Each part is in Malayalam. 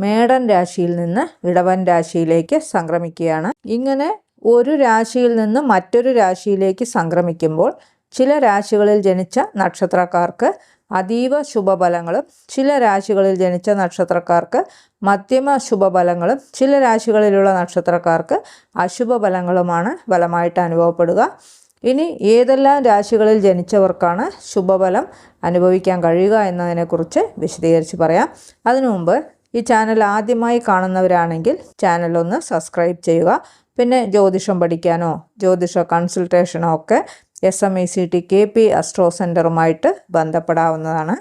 മേടൻ രാശിയിൽ നിന്ന് ഇടവൻ രാശിയിലേക്ക് സംക്രമിക്കുകയാണ്. ഇങ്ങനെ ഒരു രാശിയിൽ നിന്ന് മറ്റൊരു രാശിയിലേക്ക് സംക്രമിക്കുമ്പോൾ ചില രാശികളിൽ ജനിച്ച നക്ഷത്രക്കാർക്ക് അതീവ ശുഭഫലങ്ങളും ചില രാശികളിൽ ജനിച്ച നക്ഷത്രക്കാർക്ക് മധ്യമ ശുഭഫലങ്ങളും ചില രാശികളിലുള്ള നക്ഷത്രക്കാർക്ക് അശുഭ ഫലങ്ങളുമാണ് ഫലമായിട്ട് അനുഭവപ്പെടുക. ഇനി ഏതെല്ലാം രാശികളിൽ ജനിച്ചവർക്കാണ് ശുഭഫലം അനുഭവിക്കാൻ കഴിയുക എന്നതിനെക്കുറിച്ച് വിശദീകരിച്ച് പറയാം. അതിനു മുമ്പ് ഈ ചാനൽ ആദ്യമായി കാണുന്നവരാണെങ്കിൽ ചാനൽ ഒന്ന് സബ്സ്ക്രൈബ് ചെയ്യുക. പിന്നെ ജ്യോതിഷം പഠിക്കാനോ ജ്യോതിഷ കൺസൾട്ടേഷനോ ഒക്കെ S M E C T K P astro സെന്ററുമായിട്ട് ബന്ധപ്പെടാവുന്നതാണ്.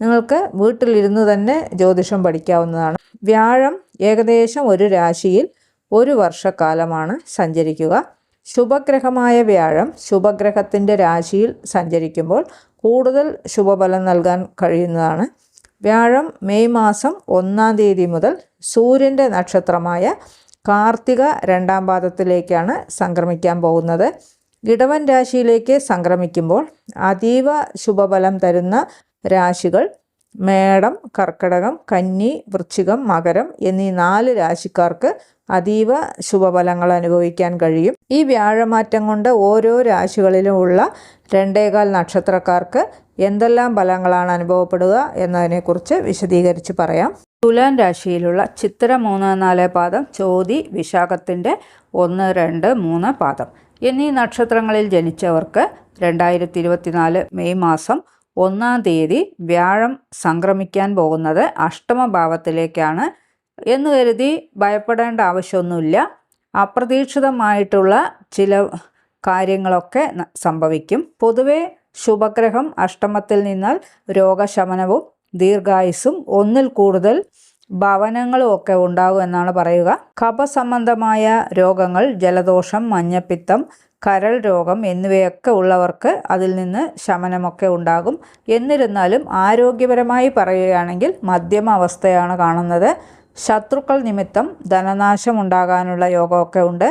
നിങ്ങൾക്ക് വീട്ടിലിരുന്ന് തന്നെ ജ്യോതിഷം പഠിക്കാവുന്നതാണ്. വ്യാഴം ഏകദേശം ഒരു രാശിയിൽ ഒരു വർഷക്കാലമാണ് സഞ്ചരിക്കുക. ശുഭഗ്രഹമായ വ്യാഴം ശുഭഗ്രഹത്തിന്റെ രാശിയിൽ സഞ്ചരിക്കുമ്പോൾ കൂടുതൽ ശുഭഫലം നൽകാൻ കഴിയുന്നതാണ്. വ്യാഴം മെയ് മാസം ഒന്നാം തീയതി മുതൽ സൂര്യന്റെ നക്ഷത്രമായ കാർത്തിക രണ്ടാം പാദത്തിലേക്കാണ് സംക്രമിക്കാൻ പോകുന്നത്. ഇടവൻ രാശിയിലേക്ക് സംക്രമിക്കുമ്പോൾ അതീവ ശുഭഫലം തരുന്ന രാശികൾ മേടം കർക്കടകം കന്നി വൃശ്ചികം മകരം എന്നീ നാല് രാശിക്കാർക്ക് അതീവ ശുഭഫലങ്ങൾ അനുഭവിക്കാൻ കഴിയും. ഈ വ്യാഴമാറ്റം കൊണ്ട് ഓരോ രാശികളിലും ഉള്ള രണ്ടേകാൽ നക്ഷത്രക്കാർക്ക് എന്തെല്ലാം ഫലങ്ങളാണ് അനുഭവപ്പെടുക എന്നതിനെക്കുറിച്ച് വിശദീകരിച്ച് പറയാം. തുലാൻ രാശിയിലുള്ള ചിത്ര മൂന്ന് നാല് പാദം ചോതി വിശാഖത്തിന്റെ ഒന്ന് രണ്ട് മൂന്ന് പാദം. എന്നീ നക്ഷത്രങ്ങളിൽ ജനിച്ചവർക്ക് രണ്ടായിരത്തി മെയ് മാസം ഒന്നാം തീയതി വ്യാഴം സംക്രമിക്കാൻ പോകുന്നത് അഷ്ടമഭാവത്തിലേക്കാണ് എന്ന് കരുതി ഭയപ്പെടേണ്ട ആവശ്യമൊന്നുമില്ല. അപ്രതീക്ഷിതമായിട്ടുള്ള ചില കാര്യങ്ങളൊക്കെ സംഭവിക്കും. പൊതുവെ ശുഭഗ്രഹം അഷ്ടമത്തിൽ നിന്നാൽ രോഗശമനവും ദീർഘായുസും ഒന്നിൽ കൂടുതൽ ഭവനങ്ങളും ഒക്കെ ഉണ്ടാകും എന്നാണ് പറയുക. കഫസംബന്ധമായ രോഗങ്ങൾ ജലദോഷം മഞ്ഞപ്പിത്തം കരൾ രോഗം എന്നിവയൊക്കെ ഉള്ളവർക്ക് അതിൽ നിന്ന് ശമനമൊക്കെ ഉണ്ടാകും. എന്നിരുന്നാലും ആരോഗ്യപരമായി പറയുകയാണെങ്കിൽ മധ്യമ അവസ്ഥയാണ് കാണുന്നത്. ശത്രുക്കൾ നിമിത്തം ധനനാശം ഉണ്ടാകാനുള്ള യോഗമൊക്കെ ഉണ്ട്.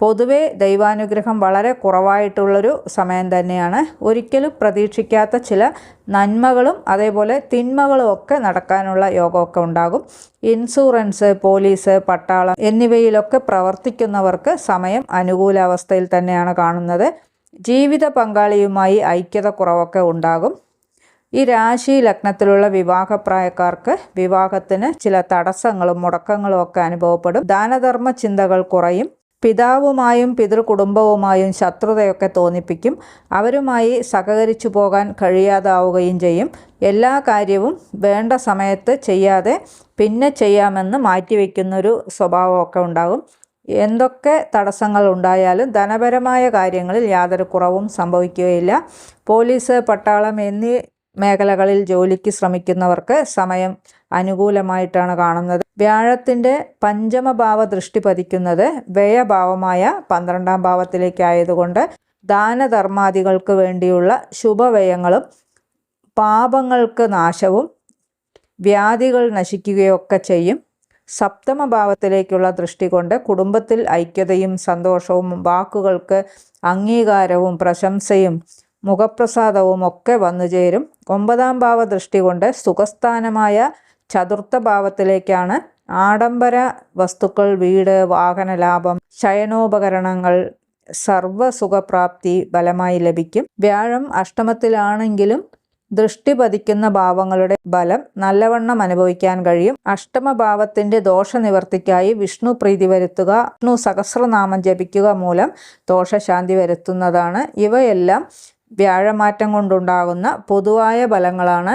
പൊതുവെ ദൈവാനുഗ്രഹം വളരെ കുറവായിട്ടുള്ളൊരു സമയം തന്നെയാണ്. ഒരിക്കലും പ്രതീക്ഷിക്കാത്ത ചില നന്മകളും അതേപോലെ തിന്മകളും ഒക്കെ നടക്കാനുള്ള യോഗമൊക്കെ ഉണ്ടാകും. ഇൻഷുറൻസ് പോലീസ് പട്ടാളം എന്നിവയിലൊക്കെ പ്രവർത്തിക്കുന്നവർക്ക് സമയം അനുകൂലാവസ്ഥയിൽ തന്നെയാണ് കാണുന്നത്. ജീവിത പങ്കാളിയുമായി ഐക്യത കുറവൊക്കെ ഉണ്ടാകും. ഈ രാശി ലഗ്നത്തിലുള്ള വിവാഹപ്രായക്കാർക്ക് വിവാഹത്തിന് ചില തടസ്സങ്ങളും മുടക്കങ്ങളും ഒക്കെ അനുഭവപ്പെടും. ദാനധർമ്മ ചിന്തകൾ കുറയും. പിതാവുമായും പിതൃകുടുംബവുമായും ശത്രുതയൊക്കെ തോന്നിപ്പിക്കും. അവരുമായി സഹകരിച്ചു പോകാൻ കഴിയാതാവുകയും ചെയ്യും. എല്ലാ കാര്യവും വേണ്ട സമയത്ത് ചെയ്യാതെ പിന്നെ ചെയ്യാമെന്ന് മാറ്റിവെക്കുന്നൊരു സ്വഭാവമൊക്കെ ഉണ്ടാകും. എന്തൊക്കെ തടസ്സങ്ങൾ ഉണ്ടായാലും ധനപരമായ കാര്യങ്ങളിൽ യാതൊരു കുറവും സംഭവിക്കുകയില്ല. പോലീസ് പട്ടാളം എന്നീ മേഖലകളിൽ ജോലിക്ക് ശ്രമിക്കുന്നവർക്ക് സമയം അനുകൂലമായിട്ടാണ് കാണുന്നത്. വ്യാഴത്തിന്റെ പഞ്ചമഭാവ ദൃഷ്ടി പതിക്കുന്നത് വ്യയഭാവമായ പന്ത്രണ്ടാം ഭാവത്തിലേക്കായതുകൊണ്ട് ദാനധർമാദികൾക്ക് വേണ്ടിയുള്ള ശുഭവ്യയങ്ങളും പാപങ്ങൾക്ക് നാശവും വ്യാധികൾ നശിക്കുകയൊക്കെ ചെയ്യും. സപ്തമ ഭാവത്തിലേക്കുള്ള ദൃഷ്ടി കൊണ്ട് കുടുംബത്തിൽ ഐക്യതയും സന്തോഷവും വാക്കുകൾക്ക് അംഗീകാരവും പ്രശംസയും മുഖപ്രസാദവും ഒക്കെ വന്നു ചേരും ഒമ്പതാം ഭാവ ദൃഷ്ടി കൊണ്ട് സുഖസ്ഥാനമായ ചതുർത്ഥ ഭാവത്തിലേക്കാണ് ആഡംബര വസ്തുക്കൾ വീട് വാഹന ലാഭം ശയനോപകരണങ്ങൾ സർവസുഖപ്രാപ്തി ബലമായി ലഭിക്കും. വ്യാഴം അഷ്ടമത്തിലാണെങ്കിലും ദൃഷ്ടി പതിക്കുന്ന ഭാവങ്ങളുടെ ബലം നല്ലവണ്ണം അനുഭവിക്കാൻ കഴിയും. അഷ്ടമഭാവത്തിന്റെ ദോഷനിവർത്തിക്കായി വിഷ്ണു പ്രീതി വരുത്തുക വിഷ്ണു സഹസ്രനാമം ജപിക്കുക മൂലം ദോഷശാന്തി വരുത്തുന്നതാണ്. ഇവയെല്ലാം വ്യാഴമാറ്റം കൊണ്ടുണ്ടാകുന്ന പൊതുവായ ഫലങ്ങളാണ്.